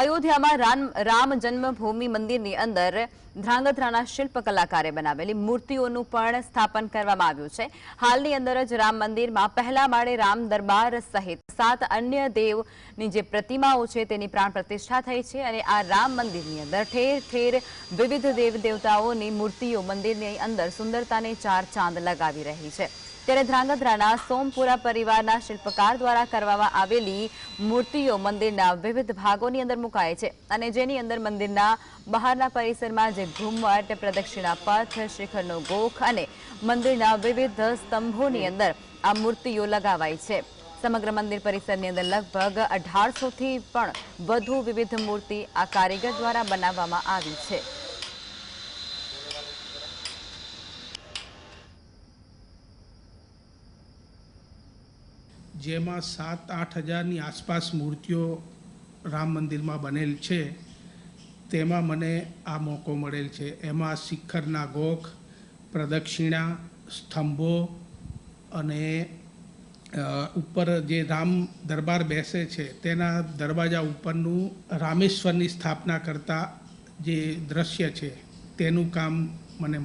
અયોધ્યામાં રામ જન્મભૂમિ મંદિરની અંદર ધ્રાંગધ્રાના શિલ્પ કલાકારે બનાવેલી મૂર્તિઓનું પણ સ્થાપન કરવામાં આવ્યું છે. હાલની અંદર જ રામ મંદિરમાં પહેલા માળે રામ દરબાર સહિત સાત અન્ય દેવની જે પ્રતિમાઓ છે તેની પ્રાણ પ્રતિષ્ઠા થઈ છે અને આ રામ મંદિરની અંદર ઠેર ઠેર વિવિધ દેવ દેવતાઓની મૂર્તિઓ મંદિરની અંદર સુંદરતાને ચાર ચાંદ લગાવી રહી છે. ત્યારે ધ્રાંગધ્રાના સોમપુરા પરિવારના શિલ્પકાર દ્વારા કરવામાં આવેલી મૂર્તિઓ મંદિરના વિવિધ ભાગોની અંદર મુકાય છે અને જેની અંદર મંદિરના બહારના પરિસરમાં જે ઘુમ્મટ પ્રદક્ષિણા પથ, શિખરનો ગોખ અને મંદિરના વિવિધ સ્તંભોની અંદર આ મૂર્તિઓ લગાવાઈ છે. સમગ્ર મંદિર પરિસરની અંદર લગભગ અઢારસોથી પણ વધુ વિવિધ મૂર્તિ આ કારીગર દ્વારા બનાવવામાં આવી છે. જેમાં સાત, આઠ હજારની આસપાસ મૂર્તિઓ રામ મંદિરમાં બનેલ છે. તેમાં મને આ મોકો મળેલ છે. એમાં શિખરના ગોખ, પ્રદક્ષિણા, સ્તંભો અને ઉપર જે રામ દરબાર બેસે છે, તેના દરવાજા ઉપરનું રામેશ્વરની સ્થાપના કરતા જે દ્રશ્ય છે, તેનું કામ મને